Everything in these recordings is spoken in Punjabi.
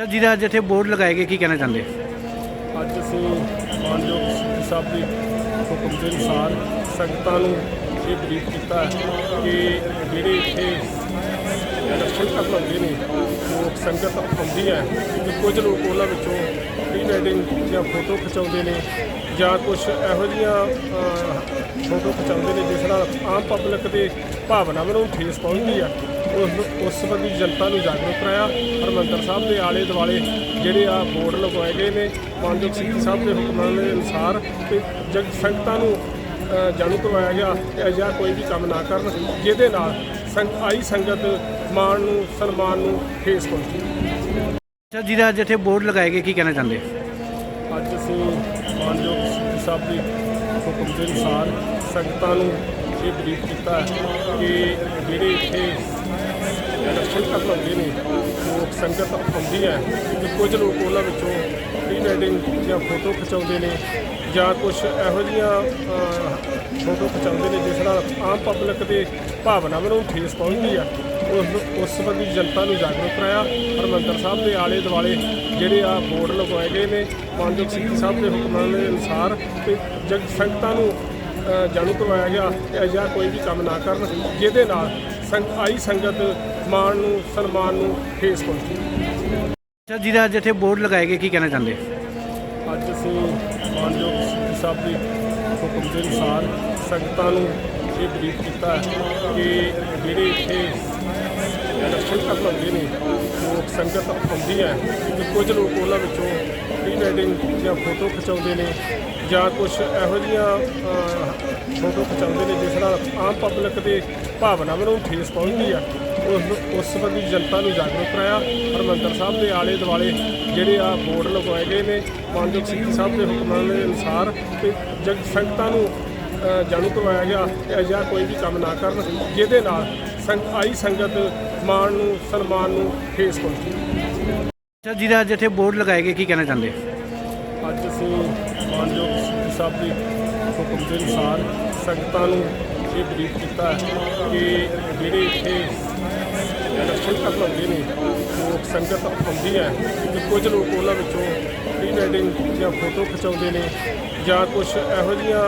ਸਰ ਜਿਹਦਾ ਅੱਜ ਇੱਥੇ ਬੋਰਡ ਲਗਾਏ ਗਏ, ਕੀ ਕਹਿਣਾ ਚਾਹੁੰਦੇ? ਅੱਜ ਅਸੀਂ ਮਾਨਯੋਗ ਸਿੰਘ ਸਾਹਿਬ ਦੇ ਹੁਕਮ ਦੇ ਅਨੁਸਾਰ ਸੰਗਤਾਂ ਨੂੰ ਇਹ ਬਰੀਫ ਕੀਤਾ ਕਿ ਜਿਹੜੇ ਇੱਥੇ ਇਲੈਕਸ਼ਨ ਤੱਕ ਆਉਂਦੇ ਨੇ ਲੋਕ ਸੰਗਤ ਆਉਂਦੀ ਹੈ ਕਿ ਕੁਝ ਲੋਕ ਉਹਨਾਂ ਵਿੱਚੋਂ ਪ੍ਰੀ ਵੈਡਿੰਗ ਜਾਂ ਫੋਟੋ ਖਿਚਾਉਂਦੇ ਨੇ ਜਾਂ ਕੁਝ ਇਹੋ ਜਿਹੀਆਂ ਫੋਟੋ ਖਿਚਾਉਂਦੇ ਨੇ ਜਿਸ ਨਾਲ ਆਮ ਪਬਲਿਕ ਦੇ ਭਾਵਨਾਵਾਂ ਨੂੰ ਠੇਸ ਪਹੁੰਚਦੀ ਆ। ਉਸ ਉਸ ਸੰਬੰਧੀ ਜਨਤਾ ਨੂੰ ਜਾਗਰੂਕ ਕਰਾਇਆ। ਹਰਮੰਦਰ ਸਾਹਿਬ ਦੇ ਆਲੇ ਦੁਆਲੇ ਜਿਹੜੇ ਆ ਬੋਰਡ ਲਗਵਾਏ ਗਏ ਨੇ ਮਾਨਯੋਗ ਸਿੰਘ ਸਾਹਿਬ ਦੇ ਹੁਕਮਾਂ ਦੇ ਅਨੁਸਾਰ ਤੇ ਜਗ ਸੰਗਤਾਂ ਨੂੰ ਜਾਣੂ ਕਰਵਾਇਆ ਗਿਆ ਕਿ ਅਜਿਹਾ ਕੋਈ ਵੀ ਕੰਮ ਨਾ ਕਰਨ ਜਿਹਦੇ ਨਾਲ ਸੰਗ ਆਈ ਸੰਗਤ ਮਾਣ ਨੂੰ ਸਨਮਾਨ ਨੂੰ ਠੇਸ ਪਹੁੰਚੇ। ਸਰ ਜਿਹਦਾ ਅੱਜ ਇੱਥੇ ਬੋਰਡ ਲਗਾਏ ਗਏ ਕੀ ਕਹਿਣਾ ਚਾਹੁੰਦੇ? ਅੱਜ ਅਸੀਂ ਮਾਨਯੋਗ ਸਿੰਘ ਸਾਹਿਬ ਦੇ ਹੁਕਮ ਦੇ ਅਨੁਸਾਰ ਸੰਗਤਾਂ ਨੂੰ ਇਹ ਬਰੀਫ ਕੀਤਾ ਕਿ ਜਿਹੜੇ ਇੱਥੇ ਇਲੈਕਸ਼ਨ ਕਰਨ ਆਉਂਦੇ ਨੇ। ਲੋਕ ਸੰਗਤ ਆਉਂਦੀ ਹੈ ਕਿ ਕੁਝ ਲੋਕ ਉਹਨਾਂ ਵਿੱਚੋਂ ਪ੍ਰੀ ਵੈਡਿੰਗ ਜਾਂ ਫੋਟੋ ਖਿਚਾਉਂਦੇ ਨੇ ਜਾਂ ਕੁਝ ਇਹੋ ਜਿਹੀਆਂ ਫੋਟੋ ਖਿਚਾਉਂਦੇ ਨੇ ਜਿਸ ਨਾਲ ਆਮ ਪਬਲਿਕ ਦੇ ਭਾਵਨਾਵਾਂ ਨੂੰ ਠੇਸ ਪਹੁੰਚਦੀ ਆ। ਉਸ ਉਸ ਸੰਬੰਧੀ ਜਨਤਾ ਨੂੰ ਜਾਗਰੂਕ ਕਰਾਇਆ। ਹਰਮੰਦਰ ਸਾਹਿਬ ਦੇ ਆਲੇ ਦੁਆਲੇ ਜਿਹੜੇ ਆ ਬੋਰਡ ਲਗਵਾਏ ਗਏ ਨੇ। ਮਾਨਯੋਗ ਸਿੰਘ ਸਾਹਿਬ ਦੇ ਹੁਕਮਾਂ ਦੇ ਅਨੁਸਾਰ ਤੇ ਜਗ ਸੰਗਤਾਂ ਨੂੰ ਜਾਣੂ ਕਰਵਾਇਆ ਗਿਆ ਕਿ ਅਜਿਹਾ ਕੋਈ ਵੀ ਕੰਮ ਨਾ ਕਰਨ ਜਿਹਦੇ ਨਾਲ ਆਈ ਸੰਗਤ ਮਾਣ ਨੂੰ ਸਨਮਾਨ ਨੂੰ ਠੇਸ ਪਹੁੰਚੇ। ਸਰ ਜਿਹਦਾ ਅੱਜ ਇੱਥੇ ਬੋਰਡ ਲਗਾਏ ਗਏ ਕੀ ਕਹਿਣਾ ਚਾਹੁੰਦੇ? ਅੱਜ ਅਸੀਂ ਮਾਨਯੋਗ ਸਾਹਿਬ ਦੇ ਹੁਕਮ ਦੇ ਅਨੁਸਾਰ ਸੰਗਤਾਂ ਨੂੰ ਇਹ ਬਰੀਫ ਕੀਤਾ ਕਿ ਜਿਹੜੇ ਇੱਥੇ ਇਲੈਕਸ਼ਨ ਕਰਨ ਆਉਂਦੇ ਨੇ ਲੋਕ ਸੰਗਤ ਆਉਂਦੀ ਹੈ ਕਿ ਕੁਝ ਲੋਕ ਉਹਨਾਂ ਵਿੱਚੋਂ ਪ੍ਰੀ ਵੈਡਿੰਗ ਜਾਂ ਫੋਟੋ ਖਿਚਾਉਂਦੇ ਨੇ ਜਾਂ ਕੁਝ ਇਹੋ ਜਿਹੀਆਂ ਫੋਟੋ ਖਿਚਾਉਂਦੇ ਨੇ, ਜਿਸ ਨਾਲ ਆਮ ਪਬਲਿਕ ਦੇ ਭਾਵਨਾਵਾਂ ਨੂੰ ਠੇਸ ਪਹੁੰਚਦੀ ਆ, ਉਸ ਉਸ ਸੰਬੰਧੀ ਜਨਤਾ ਨੂੰ ਜਾਗਰੂਕ ਕਰਾਇਆ। ਹਰਮੰਦਰ ਸਾਹਿਬ ਦੇ ਆਲੇ ਦੁਆਲੇ ਜਿਹੜੇ ਆ ਬੋਰਡ ਲਗਵਾਏ ਗਏ ਨੇ, ਮਾਨਯੋਗ ਸਿੰਘ ਸਾਹਿਬ ਦੇ ਹੁਕਮਾਂ ਦੇ ਅਨੁਸਾਰ ਤੇ ਜਗ ਸੰਗਤਾਂ ਨੂੰ ਜਾਣੂ ਕਰਵਾਇਆ ਗਿਆ ਕਿ ਅਜਿਹਾ ਕੋਈ ਵੀ ਕੰਮ ਨਾ ਕਰਨ, ਜਿਹਦੇ ਨਾਲ ਸੰਗ, ਆਈ ਸੰਗਤ ਮਾਣ ਨੂੰ, ਸਨਮਾਨ ਨੂੰ ਠੇਸ ਪਹੁੰਚੇ। ਸਰ ਜਿਹਦਾ ਅੱਜ ਇੱਥੇ ਬੋਰਡ ਲਗਾਏ ਗਏ ਕੀ ਕਹਿਣਾ ਚਾਹੁੰਦੇ ਅੱਜ ਅਸੀਂ ਮਾਨਯੋਗ ਸਿੰਘ ਸਾਹਿਬ ਦੇ ਹੁਕਮ ਦੇ ਅਨੁਸਾਰ ਸੰਗਤਾਂ ਨੂੰ ਇਹ ਬਰੀਫ ਕੀਤਾ ਕਿ ਜਿਹੜੇ ਇੱਥੇ ਇਲੈਕਸ਼ਨ ਕਰਨ ਆਉਂਦੇ ਨੇ ਲੋਕ ਸੰਗਤ ਆਉਂਦੀ ਹੈ ਕਿ ਕੁਝ ਲੋਕ ਉਹਨਾਂ ਵਿੱਚੋਂ ਪ੍ਰੀ ਵੈਡਿੰਗ ਜਾਂ ਫੋਟੋ ਖਿਚਾਉਂਦੇ ਨੇ ਜਾਂ ਕੁਝ ਇਹੋ ਜਿਹੀਆਂ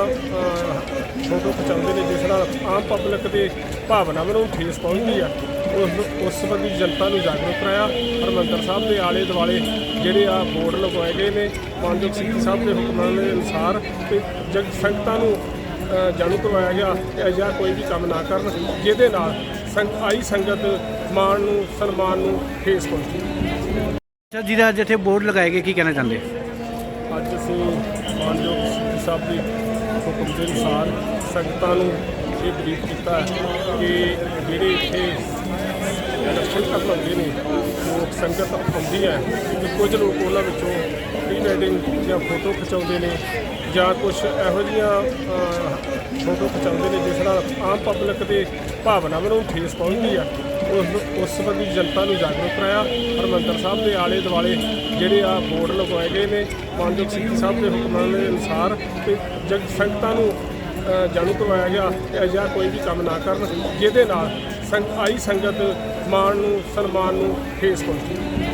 ਫੋਟੋ ਖਿਚਾਉਂਦੇ ਨੇ ਜਿਸ ਨਾਲ ਆਮ ਪਬਲਿਕ ਦੇ ਭਾਵਨਾਵਾਂ ਨੂੰ ਠੇਸ ਪਹੁੰਚਦੀ ਆ। ਉਸ ਉਸ ਸੰਬੰਧੀ ਜਨਤਾ ਨੂੰ ਜਾਗਰੂਕ ਕਰਾਇਆ। ਹਰਮੰਦਰ ਸਾਹਿਬ ਦੇ ਆਲੇ ਦੁਆਲੇ ਜਿਹੜੇ ਆ ਬੋਰਡ ਲਗਵਾਏ ਗਏ ਨੇ, ਮਾਨਯੋਗ ਸਿੰਘ ਸਾਹਿਬ ਦੇ ਹੁਕਮਾਂ ਦੇ ਅਨੁਸਾਰ ਤੇ ਜਗ ਸੰਗਤਾਂ ਨੂੰ ਜਾਣੂ ਕਰਵਾਇਆ ਗਿਆ। ਕਿ ਅਜਿਹਾ ਕੋਈ ਵੀ ਕੰਮ ਨਾ ਕਰਨ, ਜਿਹਦੇ ਨਾਲ ਸੰਗ ਆਈ ਸੰਗਤ ਮਾਣ ਨੂੰ ਸਨਮਾਨ ਨੂੰ ਠੇਸ ਪਹੁੰਚੇ। ਸਰ ਜਿਹਦਾ ਅੱਜ ਇੱਥੇ ਬੋਰਡ ਲਗਾਏ ਗਏ ਕੀ ਕਹਿਣਾ ਚਾਹੁੰਦੇ? ਅੱਜ ਅਸੀਂ ਮਾਨਯੋਗ ਸਾਹਿਬ ਦੇ ਹੁਕਮ ਦੇ ਅਨੁਸਾਰ ਸੰਗਤਾਂ ਨੂੰ ਇਹ ਬਰੀਫ ਕੀਤਾ ਹੈ ਕਿ ਜਿਹੜੇ ਇੱਥੇ ਇਲੈਕਸ਼ਨ ਕਰਨ ਆਉਂਦੇ ਨੇ ਲੋਕ ਸੰਗਤ ਆਉਂਦੀ ਹੈ ਕਿ ਕੁਝ ਲੋਕ ਉਹਨਾਂ ਵਿੱਚੋਂ ਪ੍ਰੀ ਵੈਡਿੰਗ ਜਾਂ ਫੋਟੋ ਖਿਚਾਉਂਦੇ ਨੇ ਜਾਂ ਕੁਝ ਇਹੋ ਜਿਹੀਆਂ ਫੋਟੋ ਖਿਚਾਉਂਦੇ ਨੇ ਜਿਸ ਨਾਲ ਆਮ ਪਬਲਿਕ ਦੇ ਭਾਵਨਾਵਾਂ ਨੂੰ ਠੇਸ ਪਹੁੰਚਦੀ ਆ। ਉਸ ਉਸ ਸੰਬੰਧੀ ਜਨਤਾ ਨੂੰ ਜਾਗਰੂਕ ਕਰਾਇਆ। ਹਰਮੰਦਰ ਸਾਹਿਬ ਦੇ ਆਲੇ ਦੁਆਲੇ ਜਿਹੜੇ ਆ ਬੋਰਡ ਲਗਵਾਏ ਗਏ ਨੇ। ਮਾਨਯੋਗ ਸਿੰਘ ਸਾਹਿਬ ਦੇ ਹੁਕਮਾਂ ਦੇ ਅਨੁਸਾਰ ਤੇ ਜਗ ਸੰਗਤਾਂ ਨੂੰ ਜਾਣੂ ਕਰਵਾਇਆ ਗਿਆ ਕਿ ਅਜਿਹਾ ਕੋਈ ਵੀ ਕੰਮ ਨਾ ਕਰਨ ਜਿਹਦੇ ਨਾਲ ਸੰਗ ਆਈ ਸੰਗਤ ਮਾਣ ਨੂੰ, ਸਨਮਾਨ ਨੂੰ ਠੇਸ ਪਹੁੰਚੇ।